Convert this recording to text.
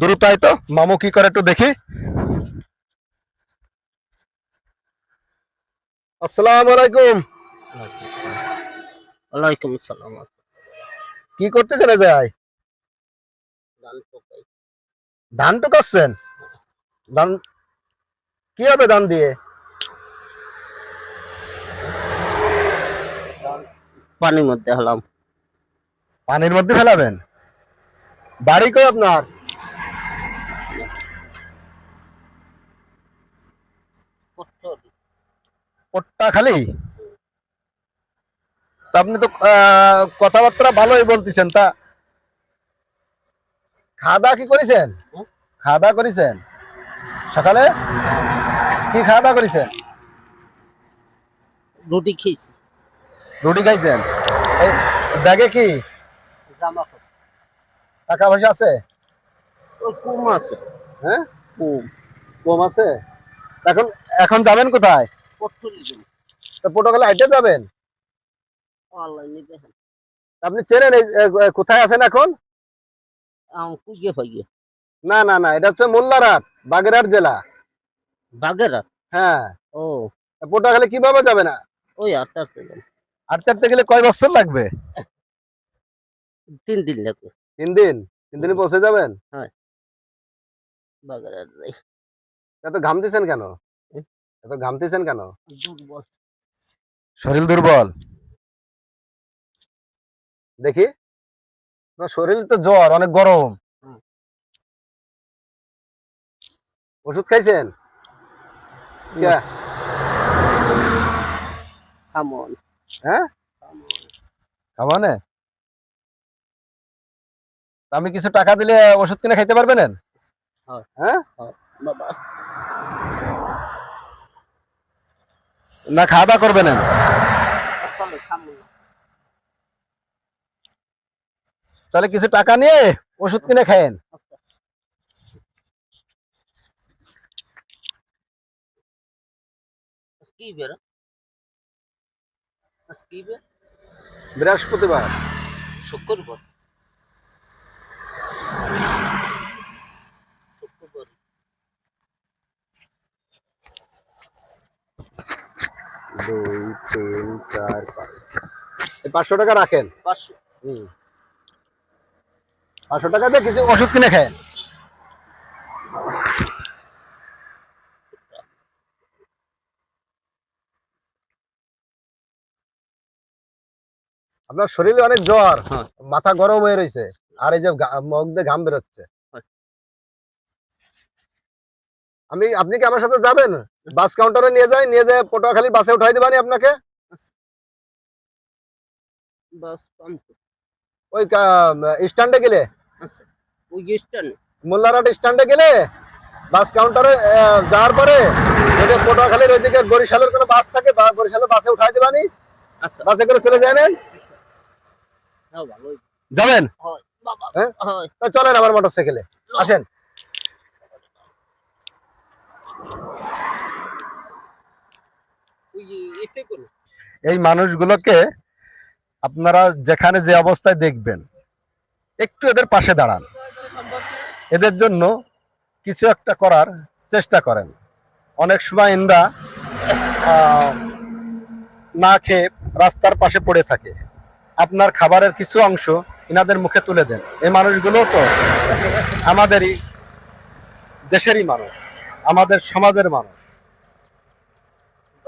তো আয় তো। মামু কি করে একটু দেখি। আসসালাম আলাইকুম। ওয়ালাইকুম আসসালাম। কি করতেছেন পোকাই। ধান টুকাচ্ছেন? ধান কি হবে ধান দিয়ে? পানির মধ্যে হলাম। পানির মধ্যে ফেলাবেন? বাড়ি কই আপনার? পোট্টা খালি? তা আপনি তো কথাবার্তা ভালোই বলতেছেন তা খাওয়া কি করেছেন? খাওয়া করেছেন? সকালে? কি খাওয়া করেছেন? রুটি খেয়েছি। রুটি খাইছেন? এই ব্যাগে কি? টাকা পয়সা আছে? কুম আছে। হ্যাঁ? কুম। কম আছে? এখন এখন যাবেন কোথায়? তা পটুয়াখালী হাইটে যাবেন? আপনি চেনেন কোথায় আছেন এখন? না না না এটা হচ্ছে মোল্লারহাট বাগেরহাট জেলা। বাগেরা হ্যাঁ। ও। পটুয়াখালী কীভাবে যাবে না? ওই আস্তে আস্তে যান হাঁটতে হাঁটতে গেলে কয় বছর লাগবে? তিন দিন লাগবে। তিন দিন? তিন দিনে পৌঁছে যাবেন? বাগেরা যাই। এত ঘামতেছেন কেন? এত ঘামতেছেন কেন? দুর্বল। শরীর দুর্বল। দেখি? না শরীর তো জ্বর অনেক গরম। ওষুধ খাইছেন? খামন হ্যাঁ? আমি কিছু টাকা দিলে ওষুধ কিনে খাইতে পারবেন হয়। হ্যাঁ? বাবা। না খাওয়া দাওয়া করবেন আসলে না। তাহলে কিছু টাকা নিয়ে ওষুধ কিনে খায়েন। বৃহস্পতিবার। শুক্রবার। দুই তিন চার পাঁচ। পাঁচশো টাকা রাখেন? পাঁচশো। হুম। পাঁচশো টাকা দিয়ে কিছু ওষুধ কিনে খায়েন। আপনার শরীরে অনেক জ্বর হ্যাঁ। মাথা গরম হয়ে রয়েছে আর এই যে গা- মুখ দিয়ে ঘাম বেরোচ্ছে হয়। আমি আপনি কি আমার সাথে যাবেন? বাস কাউন্টারে নিয়ে যাই নিয়ে যায় পটুয়াখালী বাসে উঠাই দিবানি আপনাকে? ওই স্ট্যান্ডে গেলে? আচ্ছা মোল্লারহাট স্ট্যান্ডে গেলে? বাস কাউন্টারে যাওয়ার পরে যদি পটুয়াখালীর ওইদিকে বরিশালের কোনো বাস থাকে বা বরিশালের বাসে উঠাই দিবানি? আচ্ছা। বাসে করে চলে যায় না হ্যাঁ যাবেন? হয়। চলেন আমার মোটর সাইকেলে আসেন ওই যে এতে করো এই মানুষগুলোকে আপনারা যেখানে যে অবস্থায় দেখবেন একটু এদের পাশে দাঁড়ান। এদের জন্য কিছু একটা করার চেষ্টা করেন। অনেক সময় আহ, না খেয়ে রাস্তার পাশে পড়ে থাকে। আপনার খাবারের কিছু অংশ ইনাদের মুখে তুলে দেন। এই মানুষগুলো তো আমাদেরই দেশেরই মানুষ আমাদের সমাজের মানুষ।